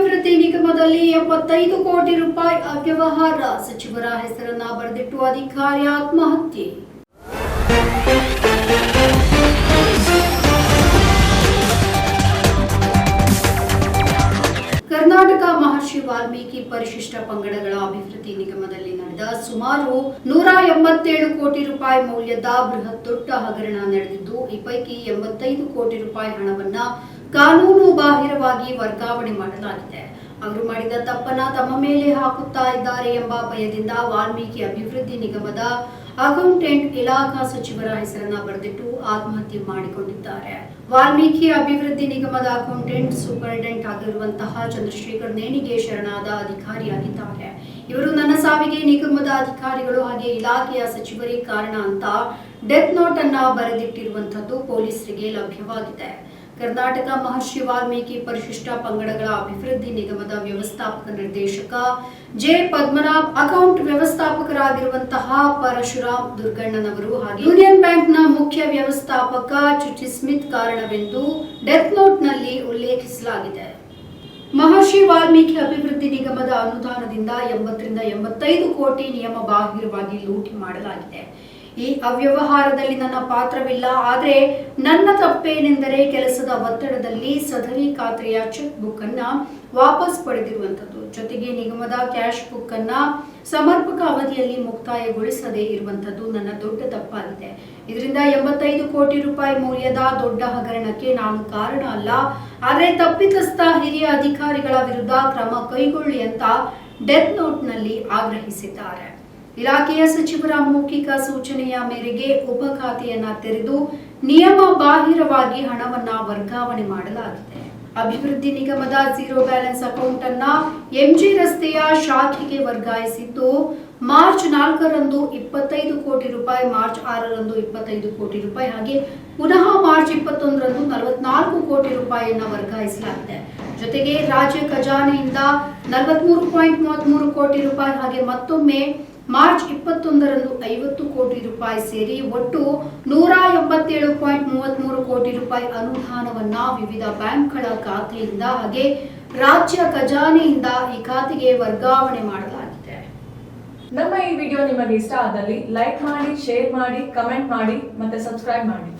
ಅಭಿವೃದ್ಧಿ ನಿಗಮದಲ್ಲಿ ಎಪ್ಪತ್ತೈದು ಕೋಟಿ ರೂಪಾಯಿ ಅವ್ಯವಹಾರ. ಸಚಿವರ ಹೆಸರನ್ನ ಬರೆದಿಟ್ಟು ಅಧಿಕಾರಿ ಆತ್ಮಹತ್ಯೆ. ಕರ್ನಾಟಕ ಮಹರ್ಷಿ ವಾಲ್ಮೀಕಿ ಪರಿಶಿಷ್ಟ ಪಂಗಡಗಳ ಅಭಿವೃದ್ಧಿ ನಿಗಮದಲ್ಲಿ ನಡೆದ ಸುಮಾರು ನೂರ ಎಂಬತ್ತೇಳು ಕೋಟಿ ರೂಪಾಯಿ ಮೌಲ್ಯದ ಬೃಹತ್ ದೊಡ್ಡ ಹಗರಣ ನಡೆದಿದ್ದು, ಈ ಪೈಕಿ ಎಂಬತ್ತೈದು ಕೋಟಿ ರೂಪಾಯಿ ಹಣವನ್ನ ಕಾನೂನು ಬಾಹಿರವಾಗಿ ವರ್ಗಾವಣೆ ಮಾಡಲಾಗಿದೆ. ಅವರು ಮಾಡಿದ ತಪ್ಪನ್ನ ತಮ್ಮ ಮೇಲೆ ಹಾಕುತ್ತಾ ಇದ್ದಾರೆ ಎಂಬ ಭಯದಿಂದ ವಾಲ್ಮೀಕಿ ಅಭಿವೃದ್ಧಿ ನಿಗಮದ ಅಕೌಂಟೆಂಟ್ ಇಲಾಖಾ ಸಚಿವರ ಹೆಸರನ್ನ ಬರೆದಿಟ್ಟು ಆತ್ಮಹತ್ಯೆ ಮಾಡಿಕೊಂಡಿದ್ದಾರೆ. ವಾಲ್ಮೀಕಿ ಅಭಿವೃದ್ಧಿ ನಿಗಮದ ಅಕೌಂಟೆಂಟ್ ಸೂಪರಿಂಟೆಂಡೆಂಟ್ ಆಗಿರುವಂತಹ ಚಂದ್ರಶೇಖರ್ ನೇಣಿಗೆ ಶರಣಾದ ಅಧಿಕಾರಿಯಾಗಿದ್ದಾರೆ. ಇವರು ನನ್ನ ಸಾವಿಗೆ ನಿಗಮದ ಅಧಿಕಾರಿಗಳು ಹಾಗೆ ಇಲಾಖೆಯ ಸಚಿವರೇ ಕಾರಣ ಅಂತ ಡೆತ್ ನೋಟ್ ಅನ್ನ ಬರೆದಿಟ್ಟಿರುವಂತದ್ದು ಪೊಲೀಸರಿಗೆ ಲಭ್ಯವಾಗಿದೆ. ಕರ್ನಾಟಕ ಮಹರ್ಷಿ ವಾಲ್ಮೀಕಿ ಪರಿಶಿಷ್ಟ ಪಂಗಡಗಳ ಅಭಿವೃದ್ಧಿ ನಿಗಮದ ವ್ಯವಸ್ಥಾಪಕ ನಿರ್ದೇಶಕ ಜೆ ಪದ್ಮನಾಭ್, ಅಕೌಂಟ್ ವ್ಯವಸ್ಥಾಪಕರಾಗಿರುವಂತಹ ಪರಶುರಾಮ್ ದುರ್ಗಣ್ಣನವರು ಹಾಗೆ ಯೂನಿಯನ್ ಬ್ಯಾಂಕ್ನ ಮುಖ್ಯ ವ್ಯವಸ್ಥಾಪಕ ಚುಚಿ ಸ್ಮಿತ್ ಕಾರಣವೆಂದು ಡೆತ್ ನೋಟ್ನಲ್ಲಿ ಉಲ್ಲೇಖಿಸಲಾಗಿದೆ. ಮಹರ್ಷಿ ವಾಲ್ಮೀಕಿ ಅಭಿವೃದ್ಧಿ ನಿಗಮದ ಅನುದಾನದಿಂದ ಎಂಬತ್ತರಿಂದ ಎಂಬತ್ತೈದು ಕೋಟಿ ನಿಯಮ ಬಾಹಿರವಾಗಿ ಲೂಟಿ ಮಾಡಲಾಗಿದೆ. ಈ ಅವ್ಯವಹಾರದಲ್ಲಿ ನನ್ನ ಪಾತ್ರವಿಲ್ಲ, ಆದರೆ ನನ್ನ ತಪ್ಪೇನೆಂದರೆ ಕೆಲಸದ ಒತ್ತಡದಲ್ಲಿ ಸದರಿ ಖಾತ್ರಿಯ ಚೆಕ್ ಬುಕ್ ಅನ್ನ ವಾಪಸ್ ಪಡೆದಿರುವಂತದ್ದು ಜೊತೆಗೆ ನಿಗಮದ ಕ್ಯಾಶ್ ಬುಕ್ ಅನ್ನ ಸಮರ್ಪಕ ಅವಧಿಯಲ್ಲಿ ಮುಕ್ತಾಯಗೊಳಿಸದೇ ಇರುವಂತದ್ದು ನನ್ನ ದೊಡ್ಡ ತಪ್ಪಾಗಿದೆ. ಇದರಿಂದ ಎಂಬತ್ತೈದು ಕೋಟಿ ರೂಪಾಯಿ ಮೌಲ್ಯದ ದೊಡ್ಡ ಹಗರಣಕ್ಕೆ ನಾನು ಕಾರಣ ಅಲ್ಲ. ಆದರೆ ತಪ್ಪಿತಸ್ಥ ಹಿರಿಯ ಅಧಿಕಾರಿಗಳ ವಿರುದ್ಧ ಕ್ರಮ ಕೈಗೊಳ್ಳಿ ಅಂತ ಡೆತ್ ನೋಟ್ನಲ್ಲಿ ಆಗ್ರಹಿಸಿದ್ದಾರೆ. ಇಲಾಖೆಯ ಸಚಿವರ ಮೌಖಿಕ ಸೂಚನೆಯ ಮೇರೆಗೆ ಉಪ ಖಾತೆಯನ್ನ ತೆರೆದು ನಿಯಮ ಬಾಹಿರವಾಗಿ ಹಣವನ್ನ ವರ್ಗಾವಣೆ ಮಾಡಲಾಗಿದೆ. ಅಭಿವೃದ್ಧಿ ನಿಗಮದ ಝೀರೋ ಬ್ಯಾಲೆನ್ಸ್ ಅಕೌಂಟ್ ಅನ್ನ ಎಂಜಿ ರಸ್ತೆಯ ಶಾಖೆಗೆ ವರ್ಗಾಯಿಸಿದ್ದು, ಮಾರ್ಚ್ ನಾಲ್ಕರಂದು ಇಪ್ಪತ್ತೈದು ಕೋಟಿ ರೂಪಾಯಿ, ಮಾರ್ಚ್ ಆರರಂದು ಇಪ್ಪತ್ತೈದು ಕೋಟಿ ರೂಪಾಯಿ ಹಾಗೆ ಪುನಃ ಮಾರ್ಚ್ ಇಪ್ಪತ್ತೊಂದರಂದು ನಲವತ್ನಾಲ್ಕು ಕೋಟಿ ರೂಪಾಯಿಯನ್ನ ವರ್ಗಾಯಿಸಲಾಗಿದೆ. ಜೊತೆಗೆ ರಾಜ್ಯ ಖಜಾನೆಯಿಂದ ನಲವತ್ಮೂರು ಪಾಯಿಂಟ್ ಮೂವತ್ಮೂರು ಕೋಟಿ ರೂಪಾಯಿ ಹಾಗೆ ಮತ್ತೊಮ್ಮೆ ಮಾರ್ಚ್ ಇಪ್ಪತ್ತೊಂದರಂದು ಐವತ್ತು ಕೋಟಿ ರೂಪಾಯಿ ಸೇರಿ ಒಟ್ಟು ನೂರ ಎಂಬತ್ತೇಳು ಪಾಯಿಂಟ್ ಮೂವತ್ಮೂರು ಕೋಟಿ ರೂಪಾಯಿ ಅನುದಾನವನ್ನ ವಿವಿಧ ಬ್ಯಾಂಕ್ಗಳ ಖಾತೆಯಿಂದ ಹಾಗೆ ರಾಜ್ಯ ಖಜಾನೆಯಿಂದ ಈ ಖಾತೆಗೆ ವರ್ಗಾವಣೆ ಮಾಡಲಾಗಿದೆ. ನಮ್ಮ ಈ ವಿಡಿಯೋ ನಿಮಗೆ ಇಷ್ಟ ಆದಲ್ಲಿ ಲೈಕ್ ಮಾಡಿ, ಶೇರ್ ಮಾಡಿ, ಕಮೆಂಟ್ ಮಾಡಿ ಮತ್ತೆ ಸಬ್ಸ್ಕ್ರೈಬ್ ಮಾಡಿ.